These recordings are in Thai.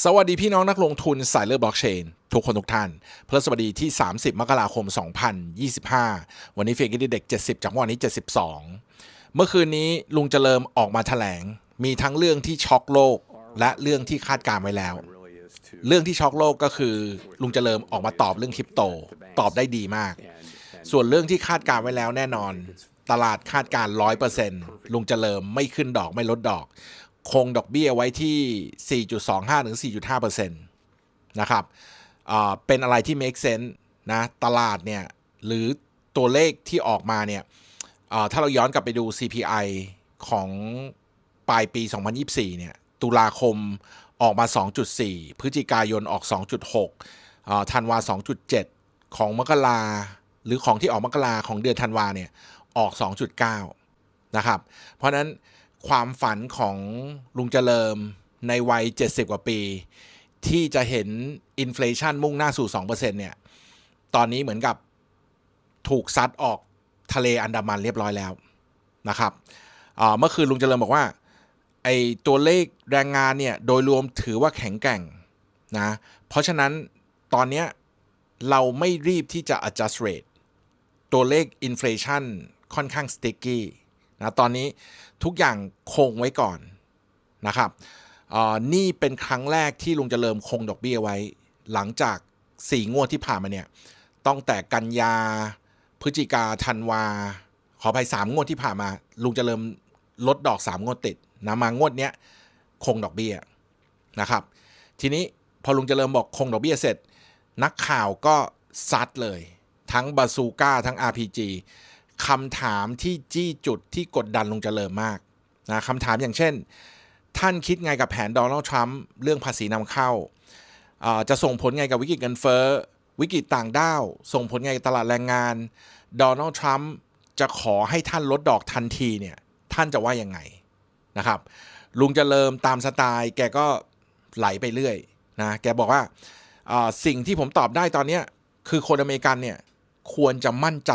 สวัสดีพี่น้องนักลงทุนสายเลือดบล็อกเชนทุกคนทุกท่านเพื่อสวัสดีที่ 30 มกราคม 2025 วันนี้เฟกกิเด็ก 70 จากวันนี้ 72 เมื่อคืนนี้ลุงเจริญออกมาแถลง มีทั้งเรื่องที่ช็อกโลก และเรื่องที่คาดการณ์ไว้แล้ว เรื่องที่ช็อกโลกก็คือลุงเจริญออกมาตอบเรื่องคริปโต ตอบได้ดีมาก ส่วนเรื่องที่คาดการณ์ไว้แล้วแน่นอน ตลาดคาดการณ์100%ลุงเจริญไม่ขึ้นดอกไม่ลดดอก คงดอกเบี้ยไว้ที่ 4.25 ถึง 4.5%นะครับเป็นอะไรที่ make sense นะ ตลาดเนี่ย หรือตัวเลขที่ออกมาเนี่ยถ้าเราย้อนกลับไปดู CPI ของปลายปี 2024 เนี่ย ตุลาคมออกมา 2.4 พฤศจิกายนออก 2.6ธันวา 2.7 ของมกราหรือของที่ออกมกราของเดือนธันวาเนี่ย ออก 2.9 นะครับ เพราะนั้น ความฝันของลุงเจริญในวัย 70 กว่าปี ที่จะเห็นอินฟลชันมุ่งหน้าสู่ 2%เนี่ย ตอนนี้เหมือนกับถูกซัดออกทะเลอันดามันเรียบร้อยแล้วนะครับเมื่อคืนลุงเจริญบอกว่าไอตัวเลขแรงงานเนี่ยโดยรวมถือว่าแข็งแกร่งนะ เพราะฉะนั้นตอนนี้เราไม่รีบที่จะ adjust rate ตัวเลข inflation ค่อนข้าง sticky นะตอนนี้ทุกอย่างคงไว้ก่อนนะครับนี่เป็นครั้งแรกที่ลุงจเจริญคงดอกเบี้ยไว้ หลังจาก4งวดที่ผ่านมาเนี่ยต้องแต่กันยาพฤศจิกาธันวา ขออภัย3งวดที่ผ่านมา ลุงจเจริญลดดอก3งวดติดนะมางวดเนี้ยคงดอกเบี้ยนะครับ ทีนี้พอลุงจเจริญบอกคงดอกเบี้ยเสร็จ นักข่าวก็ซัดเลย ทั้งบาซูก้าทั้ง RPG คำถามที่จี้จุดที่กดดันลุงเจริญมากนะคำถามอย่างเช่น ท่านคิดไงกับแผนโดนัลด์ทรัมป์เรื่องภาษีนำเข้า จะส่งผลไงกับวิกฤตเงินเฟ้อ วิกฤตต่างด้าว ส่งผลไงกับตลาดแรงงานโดนัลด์ทรัมป์จะขอให้ท่านลดดอกทันทีเนี่ย ท่านจะว่ายังไงนะครับ ลุงเจริญตามสไตล์ แกก็ไหลไปเรื่อยนะ แกบอกว่าสิ่งที่ผมตอบได้ตอนนี้คือคนอเมริกันเนี่ยควรจะมั่นใจ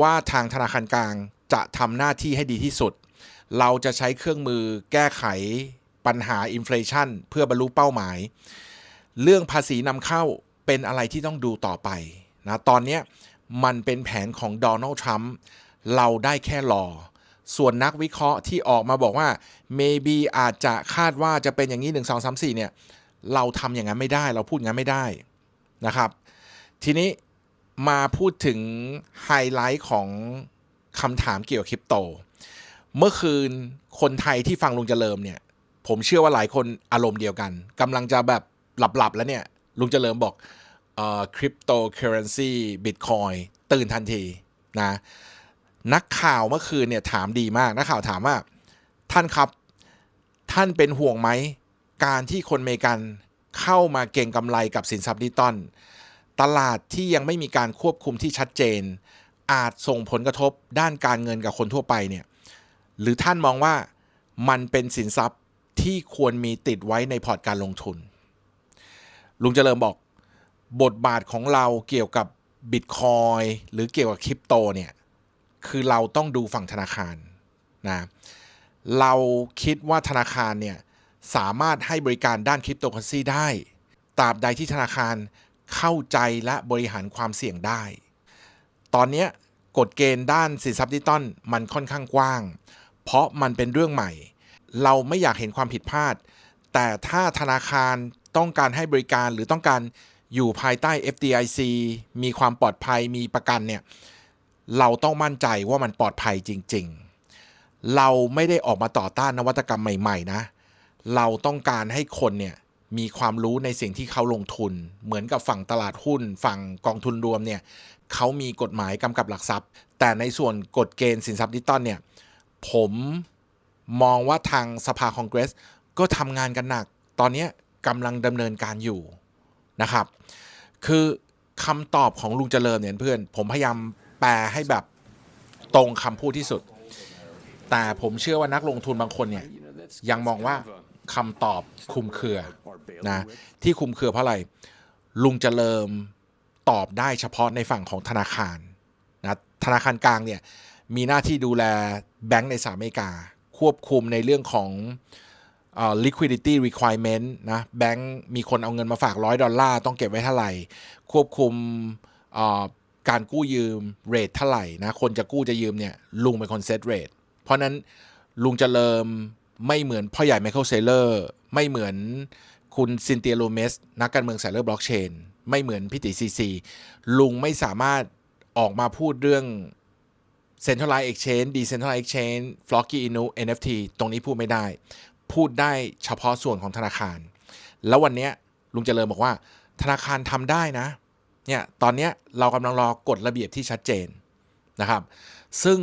ว่าทางธนาคารกลางจะทำหน้าที่ให้ดีที่สุด เราจะใช้เครื่องมือแก้ไขปัญหาอินฟลชันเพื่อบรรลุเป้าหมาย เรื่องภาษีนำเข้าเป็นอะไรที่ต้องดูต่อไปนะตอนนี้มันเป็นแผนของโดนัลด์ทรัมป์เราได้แค่รอ ส่วนนักวิเคราะห์ที่ออกมาบอกว่า maybe อาจจะคาดว่าจะเป็นอย่างนี้ 1 2 3 4เนี่ยเราทำอย่างนั้นไม่ได้ เราพูดอย่างนั้นไม่ได้นะครับ ทีนี้ มาพูดถึงไฮไลท์ของคำถามเกี่ยวกับคริปโต เมื่อคืนคนไทยที่ฟังลุงเจริญเนี่ย ผมเชื่อว่าหลายคนอารมณ์เดียวกันกำลังจะแบบหลับๆแล้วเนี่ย ลุงเจริญบอกคริปโตเคอเรนซีบิตคอยตื่นทันทีนะนักข่าวเมื่อคืนเนี่ยถามดีมาก นักข่าวถามว่า ท่านครับ ท่านเป็นห่วงไหม การที่คนเมกันเข้ามาเก่งกำไรกับสินทรัพย์ดิจิตอล ตลาดที่ยังไม่มีการควบคุมที่ชัดเจน อาจส่งผลกระทบด้านการเงินกับคนทั่วไปเนี่ยหรือท่านมองว่ามันเป็นสินทรัพย์ที่ควรมีติดไว้ในพอร์ตการลงทุน ลุงเจริญบอกบทบาทของเราเกี่ยวกับบิตคอยหรือเกี่ยวกับคริปโตเนี่ยคือเราต้องดูฝั่งธนาคารนะเราคิดว่าธนาคารเนี่ยสามารถให้บริการด้านคริปโตเคอเรนซีได้ ตราบใดที่ธนาคาร เข้าใจและบริหารความเสี่ยงได้ ตอนนี้กฎเกณฑ์ด้านสินทรัพย์ดิจิตอลมันค่อนข้างกว้าง เพราะมันเป็นเรื่องใหม่ เราไม่อยากเห็นความผิดพลาด แต่ถ้าธนาคารต้องการให้บริการหรือต้องการอยู่ภายใต้ FDIC มีความปลอดภัยมีประกันเนี่ยเราต้องมั่นใจว่ามันปลอดภัยจริง ๆ เราไม่ได้ออกมาต่อต้านนวัตกรรมใหม่ ๆ นะ เราต้องการให้คนเนี่ย มีความรู้ในสิ่งที่เขาลงทุน เหมือนกับฝั่งตลาดหุ้น ฝั่งกองทุนรวมเนี่ยเขามีกฎหมายกำกับหลักทรัพย์ แต่ในส่วนกฎเกณฑ์สินทรัพย์ดิจิตอลเนี่ยผมมองว่าทางสภาคองเกรส ก็ทำงานกันหนัก ตอนนี้กำลังดำเนินการอยู่นะครับ คือคำตอบของลุงเจริญเนี่ยเพื่อน ผมพยายามแปลให้แบบตรงคำพูดที่สุด แต่ผมเชื่อว่านักลงทุนบางคนเนี่ยยังมองว่า คำตอบคุมเครือนะที่คุมเครือเพราะอะไร ลุงเจริญตอบได้เฉพาะในฝั่งของธนาคารนะธนาคารกลางเนี่ยมีหน้าที่ดูแลแบงก์ในสหรัฐอเมริกา ควบคุมในเรื่องของอ liquidity requirement นะแบงก์มีคนเอาเงินมาฝากร้อยดอลลาร์ต้องเก็บไว้เท่าไหร่ ควบคุมการกู้ยืมเรทเท่าไหร่นะคนจะกู้จะยืมเนี่ยลุงเป็นคนเซตเรทเพราะนั้นลุงเจะเริม ไม่เหมือนพ่อใหญ่ไมเคิลเซเลอร์ไม่เหมือนคุณซินเตียโรเมสนักการเมืองสายเลือดบล็อกเชน ไม่เหมือนพี่ติซีซีลุงไม่สามารถออกมาพูดเรื่อง Centralized Exchange Decentralized Exchange Flocky Inu NFT ตรงนี้พูดไม่ได้ พูดได้เฉพาะส่วนของธนาคาร แล้ววันนี้ลุงเจริญบอกว่า ธนาคารทำได้นะเนี่ยตอนนี้เรากำลังรอกฎระเบียบที่ชัดเจนนะครับ ซึ่ง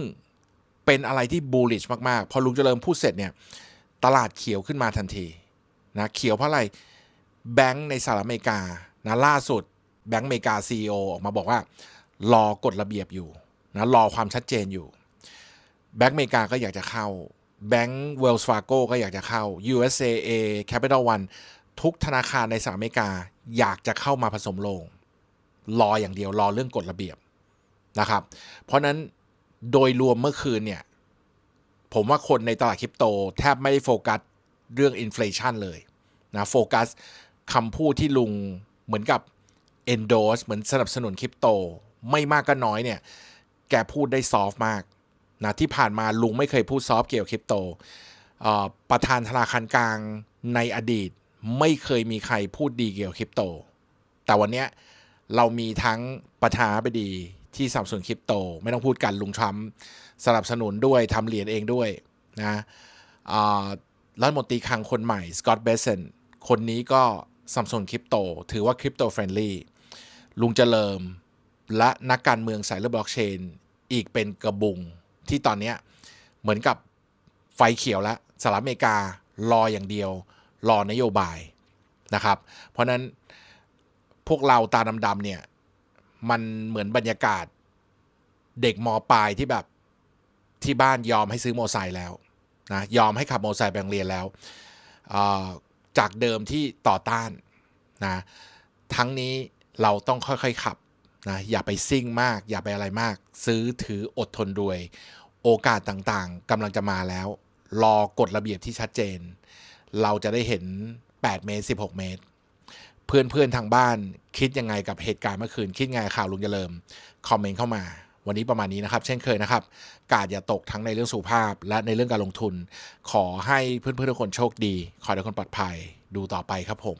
เป็นอะไรที่ bullish มาก ๆ พอลุงเจริญพูดเสร็จเนี่ย ตลาดเขียวขึ้นมาทันทีนะเขียวเพราะอะไรแบงก์ในสหรัฐอเมริกานะล่าสุดแบงก์อเมริกา CEO ออกมาบอกว่า รอกฎระเบียบอยู่นะรอความชัดเจนอยู่แบงก์อเมริกาก็อยากจะเข้าแบงก์เวลส์ฟาโกก็อยากจะเข้า USAA Capital One ทุกธนาคารในสหรัฐอเมริกาอยากจะเข้ามาผสมลง รออย่างเดียวรอเรื่องกฎระเบียบนะครับ เพราะนั้นโดยรวมเมื่อคืนเนี่ย ผมว่าคนในตลาดคริปโต แทบไม่ได้โฟกัสเรื่องอินฟลชันเลยนะโฟกัสคำพูดที่ลุงเหมือนกับ endorse เหมือนสนับสนุนคริปโต ไม่มากก็น้อยเนี่ย แกพูดได้ซอฟมากนะที่ผ่านมาลุงไม่เคยพูดซอฟเกี่ยวกับคริปโต ประธานธนาคารกลางในอดีตไม่เคยมีใครพูดดีเกี่ยวกับคริปโต แต่วันนี้เรามีทั้งประธานาธิบดี ที่สนับสนุนคริปโต ไม่ต้องพูดกันลุงทรัมป์สนับสนุนด้วยทำเหรียญเองด้วยนะอ่ารัฐมนตรีคลังคนใหม่สกอตต์เบสเซนคนนี้ก็สนับสนุนคริปโต ถือว่าคริปโตเฟรนลี่ลุงเจริญและนักการเมืองสายเลือดบล็อกเชน อีกเป็นกระบุงที่ตอนนี้เหมือนกับไฟเขียวแล้วสหรัฐอเมริการออย่างเดียว รอนโยบายนะครับ เพราะนั้นพวกเราตาดำๆเนี่ย มันเหมือนบรรยากาศ เด็กมปลายที่แบบที่บ้านยอมให้ซื้อมอไซค์แล้วนะยอมให้ขับมอไซค์ไปโรงเรียนแล้ว จากเดิมที่ต่อต้านนะทั้งนี้เราต้องค่อยๆขับนะอย่าไปซิ่งมาก อย่าไปอะไรมาก ซื้อถืออดทนรวย โอกาสต่างๆกำลังจะมาแล้ว รอกฎระเบียบที่ชัดเจน เราจะได้เห็น 8 เมตร 16 เมตร เพื่อนๆทางบ้าน คิดยังไงกับเหตุการณ์เมื่อคืน คิดไงข่าวลุงเจริญคอมเมนต์เข้ามา วันนี้ประมาณนี้นะครับ เช่นเคยนะครับ กาดอย่าตกทั้งในเรื่องสุขภาพ และในเรื่องการลงทุน ขอให้เพื่อนๆทุกคนโชคดี ขอให้ทุกคนปลอดภัย ดูต่อไปครับผม